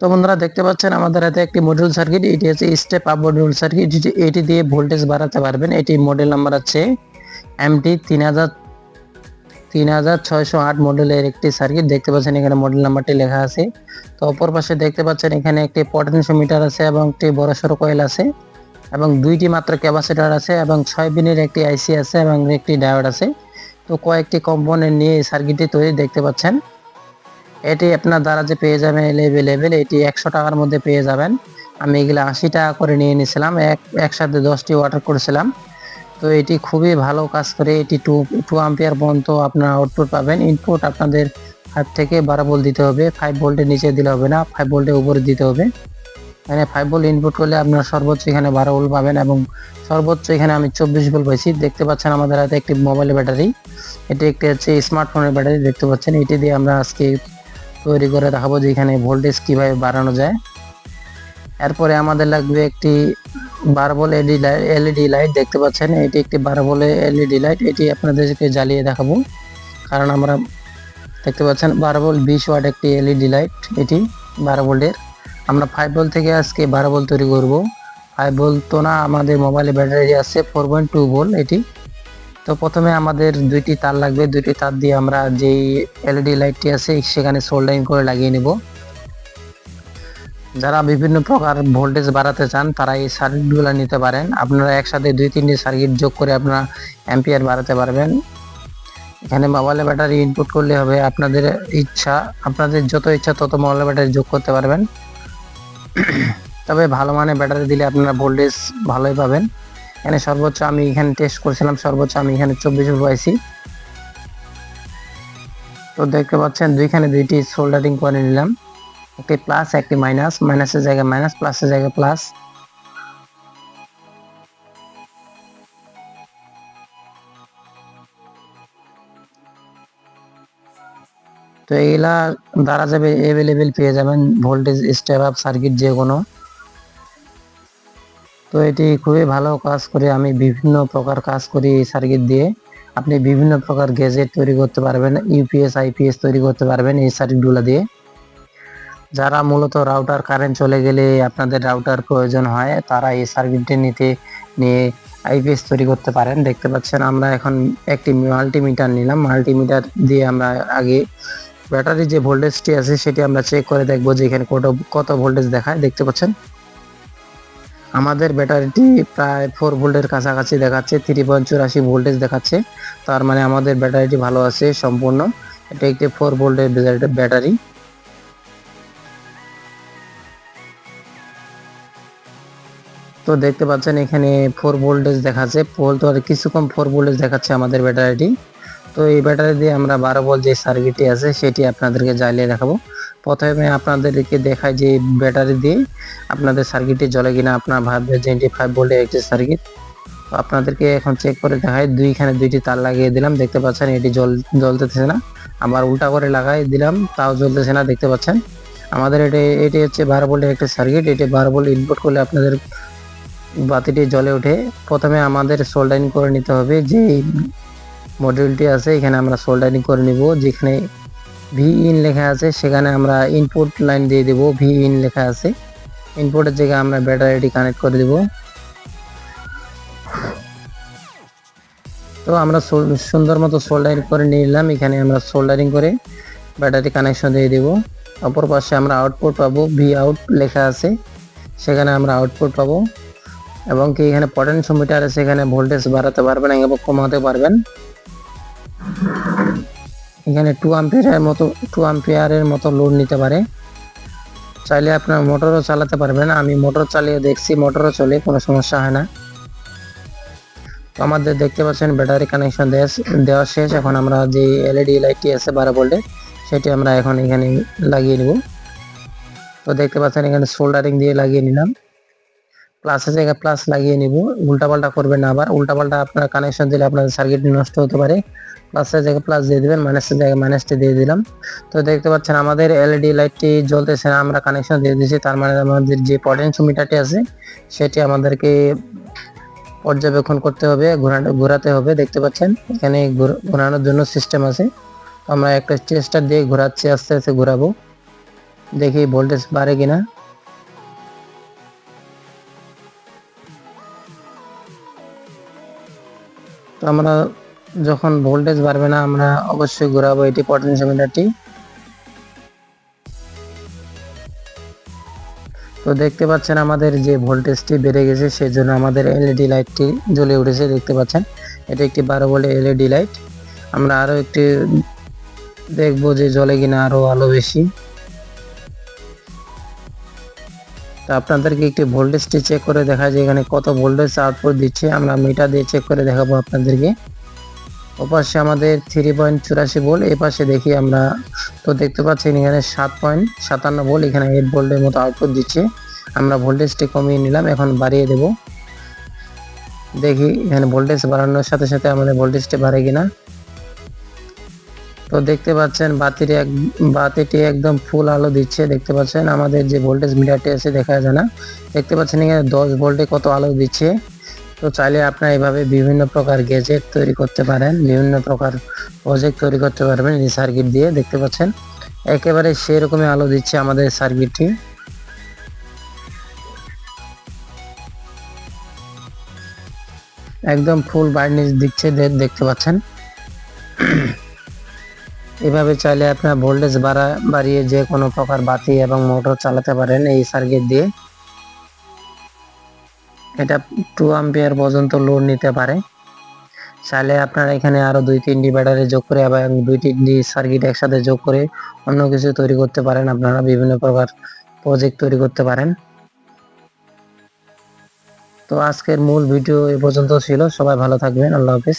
তো বন্ধুরা দেখতে পাচ্ছেন আমাদের হাতে একটি মডিউল সার্কিট এটি হচ্ছে স্টেপ আপ মডিউল সার্কিট এটি দিয়ে ভোল্টেজ বাড়াতে পারবেন। এটি মডেল নাম্বার আছে এমটি তিন হাজার তিন হাজার ছয়শো আট মডেলের একটি সার্কিট দেখতে পাচ্ছেন এখানে মডেল নাম্বারটি লেখা আছে। তো অপর পাশে দেখতে পাচ্ছেন এখানে একটি পটেনশিওমিটার আছে এবং একটি বড় সড়ো কয়েল আছে। এবং দুইটি মাত্র ক্যাপাসিটার আছে এবং ছয় বিনের একটি আইসি আছে এবং একটি ডায়োড আছে। তো কয়েকটি কম্পোনেন্ট নিয়ে এই সার্কিটটি তৈরি দেখতে পাচ্ছেন। এটি আপনার দ্বারা যে পেয়ে যাবেন এভেলেবেল এটি একশো টাকার মধ্যে পেয়ে যাবেন। আমি এগুলো আশি টাকা করে নিয়ে নিয়েছিলাম এক একসাথে দশটি অর্ডার করেছিলাম। তো এটি খুবই ভালো কাজ করে, এটি টু টু আম্পিয়ার পর্যন্ত আপনার আউটপুট পাবেন। ইনপুট আপনাদের ফাইভ থেকে বারো ভোল্ট দিতে হবে। ফাইভ ভোল্টের নিচে দিলে হবে না ফাইভ ভোল্টের উপরে দিতে হবে। এখানে ফাইভ বল ইনপুট করলে আপনার সর্বোচ্চ এখানে বারো বল পাবেন এবং সর্বোচ্চ এখানে আমি চব্বিশ বল পাইছি। দেখতে পাচ্ছেন আমাদের হাতে একটি মোবাইল ব্যাটারি এটি একটি হচ্ছে স্মার্টফোনের ব্যাটারি দেখতে পাচ্ছেন। এটি দিয়ে আমরা আজকে তৈরি করে দেখাবো যে এখানে ভোল্টেজ কীভাবে বাড়ানো যায়। এরপরে আমাদের লাগবে একটি বারো বল এলইডি লাইট এলইডি লাইট দেখতে পাচ্ছেন। এটি একটি বারো বলে এলইডি লাইট এটি আপনাদেরকে জ্বালিয়ে দেখাবো। কারণ আমরা দেখতে পাচ্ছেন বারো বল বিশ ওয়াট একটি এলইডি লাইট এটি বারো ভোল্টের আমরা ফাইভ বল থেকে আজকে বারো বল তৈরি করব। ফাইভ বল তো না, আমাদের মোবাইলে ব্যাটারি আছে ফোর পয়েন্ট টু বল এটি। তো প্রথমে আমাদের দুইটি তার লাগবে, দুইটি তার দিয়ে আমরা যেই এলইডি লাইটটি আছে, সেখানে সোল্ডারিং করে লাগিয়ে নেব। যারা বিভিন্ন প্রকার ভোল্টেজ বাড়াতে চান, তারা এই সার্কিটগুলো নিতে পারেন। আপনারা একসাথে দুই, তিনটি সার্কিট যোগ করে আপনারা অ্যাম্পিয়ার বাড়াতে পারবেন। এখানে মোবাইলে ব্যাটারি ইনপুট করলে হবে আপনাদের ইচ্ছা, আপনাদের যত ইচ্ছা তত মোবাইলে ব্যাটারি যোগ করতে পারবেন। তবে ভালো মানের ব্যাটারি দিলে আপনারা ভোল্টেজ ভালোই পাবেন। এখানে সর্বোচ্চ আমি এখানে টেস্ট করেছিলাম, সর্বোচ্চ আমি এখানে চব্বিশ পাইছি। তো দেখতে পাচ্ছেন দুইখানে দুইটি সোল্ডারিং করে নিলাম। একটি প্লাস একটি মাইনাস মাইনাসের জায়গায় মাইনাস প্লাসের জায়গায় প্লাস তো এগুলা দ্বারা যাবে এভেলেবেল পেয়ে যাবেন ভোল্টেজ স্টেপ আপ সার্কিট যে কোনো। তো এটি খুবই ভালো কাজ করে আমি বিভিন্ন প্রকার কাজ করি এই সার্কিট দিয়ে। আপনি বিভিন্ন প্রকার গ্যাজেট তৈরি করতে পারবেন ইউপিএস আইপিএস তৈরি করতে পারবেন এই সার্কিটগুলো দিয়ে। যারা মূলত রাউটার কারেন্ট চলে গেলে আপনাদের রাউটার প্রয়োজন হয়, তারা এই সার্কিটটি নিতে নিয়ে আইপিএস তৈরি করতে পারেন। দেখতে পাচ্ছেন আমরা এখন একটি মাল্টিমিটার নিলাম। মাল্টিমিটার দিয়ে আমরা আগে ব্যাটারি যে ভোল্টেজটি আছে সেটি আমরা চেক করে দেখব যে এখানে কত কত ভোল্টেজ দেখায়। দেখতে পাচ্ছেন? আমাদের ব্যাটারিটি প্রায় ফোর ভোল্টের কাছাকাছি দেখাচ্ছে থ্রি পয়েন্ট চুরাশি ভোল্টেজ দেখাচ্ছে। তার মানে আমাদের ব্যাটারিটি ভালো আছে সম্পূর্ণ। এটা একটি ফোর ভোল্টের ব্যাটারি। তো দেখতে পাচ্ছেন এখানে ফোর ভোল্টেজ দেখাচ্ছে। পোল তো আর কিছু কম ফোর ভোল্টেজ দেখাচ্ছে আমাদের ব্যাটারিটি। তো এই ব্যাটারি দিয়ে আমরা বারো বল যে সার্কিটটি আছে, সেটি আপনাদেরকে জ্বালিয়ে দেখাবো। প্রথমে আপনাদেরকে দেখায় যে ব্যাটারি দিয়ে আপনাদের সার্কিটটি জ্বলে কিনা। আপনার ভাববে যে এটি ফাইভ ভোল্টের একটি সার্কিট তো আপনাদেরকে এখন চেক করে দেখায় দুইখানে দুইটি তার লাগিয়ে দিলাম, দেখতে পাচ্ছেন এটি জল জ্বলতেছে না। আবার উল্টা করে লাগাই দিলাম, তাও জ্বলতেছে না, দেখতে পাচ্ছেন। আমাদের এটি এটি হচ্ছে বারো ভোল্টের একটি সার্কিট এটি বারো ভোল্ট ইনপুট করলে আপনাদের বাতিটি জ্বলে ওঠে। প্রথমে আমাদের সোল্ডারিং করে নিতে হবে যে মডিউলটি আছে, এখানে আমরা সোল্ডারিং করে নিব। যেখানে ভি ইন লেখা আছে, সেখানে আমরা ইনপুট লাইন দিয়ে দেব ভি ইন লেখা আছে। ইনপুটের জায়গায় আমরা ব্যাটারিটি কানেক্ট করে দেব। তো আমরা সুন্দর মতো সোল্ডারিং করে নিলাম। এখানে আমরা সোল্ডারিং করে ব্যাটারি কানেকশন দিয়ে দেব। অপর পাশে আমরা আউটপুট পাবো ভি আউট লেখা আছে। সেখানে আমরা আউটপুট পাবো। এবং কি এখানে পটেনশিওমিটার আছে, এখানে ভোল্টেজ বাড়াতে পারবেন এবং কমাতে পারবেন। এখানে টু আম্পিয়ারের মতো টু আম্পিয়ারের মতো লোড নিতে পারে। চাইলে আপনার মোটরও চালাতে পারবেন। আমি মোটর চালিয়ে দেখছি, মোটরও চলে, কোনো সমস্যা হয় না। তো আমাদের দেখতে পাচ্ছেন ব্যাটারি কানেকশন দেওয়া শেষ। এখন আমরা যে এলইডি লাইটটি আছে বারো ভোল্টের, সেটি আমরা এখন এখানে লাগিয়ে নিব। তো দেখতে পাচ্ছেন এখানে সোল্ডারিং দিয়ে লাগিয়ে নিলাম। প্লাসের জায়গায় প্লাস লাগিয়ে নিব। উল্টাপাল্টা করবেন না আবার। উল্টাপাল্টা আপনার কানেকশন দিলে আপনাদের সার্কিট নষ্ট হতে পারে। প্লাসের জায়গায় প্লাস দিয়ে দিবেন মাইনাসের জায়গায় মাইনাসটি দিয়ে দিলাম। তো দেখতে পাচ্ছেন, আমাদের এলইডি লাইটটি জ্বলতেছে না, আমরা কানেকশন দিয়ে দিয়েছি তার মানে আমাদের যে পটেন্সিওমিটারটি আছে, সেটি আমাদেরকে পর্যবেক্ষণ করতে হবে, ঘোরানো, ঘোরাতে হবে। দেখতে পাচ্ছেন, এখানে ঘোর- ঘোরানোর জন্য সিস্টেম আছে। আমরা একটা চেষ্টার দিয়ে ঘোরাচ্ছি, আস্তে আস্তে ঘোরাবো। দেখি ভোল্টেজ বাড়ে কিনা। তো আমরা যখন ভোল্টেজ বাড়বে না, আমরা অবশ্যই ঘোরাবো এটি পটেনশিওমিটারটি তো দেখতে পাচ্ছেন আমাদের যে ভোল্টেজটি বেড়ে গেছে, সেই জন্য আমাদের এলইডি লাইটটি জ্বলে উঠেছে, দেখতে পাচ্ছেন। এটা একটি বারো ভোল্টের এলইডি লাইট আমরা আরও একটি দেখব যে জ্বলে কিনা আরও আলো বেশি। তো আপনাদেরকে একটি ভোল্টেজটি চেক করে দেখা যায় এখানে কত ভোল্টেজ আউটপুট দিচ্ছে। আমরা মিটার দিয়ে চেক করে দেখাবো আপনাদেরকে। ওপাশে আমাদের থ্রি পয়েন্ট চুরাশি ভোল্ট এই পাশে দেখি আমরা তো দেখতে পাচ্ছেন এখানে সাত পয়েন্ট সাতান্ন ভোল্ট এখানে এইট ভোল্টের মতো আউটপুট দিচ্ছে। আমরা ভোল্টেজটি কমিয়ে নিলাম, এখন বাড়িয়ে দেব। দেখি এখানে ভোল্টেজ বাড়ানোর সাথে সাথে আমাদের ভোল্টেজটি বাড়ে কিনা। তো দেখতে পাচ্ছেন বাতির এক, বাতিটি একদম ফুল আলো দিচ্ছে, দেখতে পাচ্ছেন? আমাদের যে ভোল্টেজ মিটারটি আছে, দেখা যায় না। দেখতে পাচ্ছেন এখানে দশ ভোল্টে কত আলো দিচ্ছে। তো চাইলে আপনারা এভাবে বিভিন্ন প্রকার গ্যাজেট তৈরি করতে পারেন, বিভিন্ন প্রকার প্রজেক্ট তৈরি করতে পারবেন এই সার্কিট দিয়ে, দেখতে পাচ্ছেন? একেবারে সেরকমই আলো দিচ্ছে আমাদের সার্কিটটি একদম ফুল ব্রাইটনেস দিচ্ছে দেখতে পাচ্ছেন? এভাবে চাইলে আপনার ভোল্টেজ বাড়া, বাড়িয়ে যে কোনো প্রকার বাতি এবং মোটর চালাতে পারেন এই সার্কিট দিয়ে। এটা টু আম্পিয়ার পর্যন্ত লোড নিতে পারে। চাইলে আপনারা এখানে আরও দুই তিনটি ব্যাটারি যোগ করে এবং দুই তিনটি সার্কিট একসাথে যোগ করে অন্য কিছু তৈরি করতে পারেন। আপনারা বিভিন্ন প্রকার প্রজেক্ট তৈরি করতে পারেন। তো আজকের মূল ভিডিও এ পর্যন্ত ছিল। সবাই ভালো থাকবেন। আল্লাহ হাফিজ।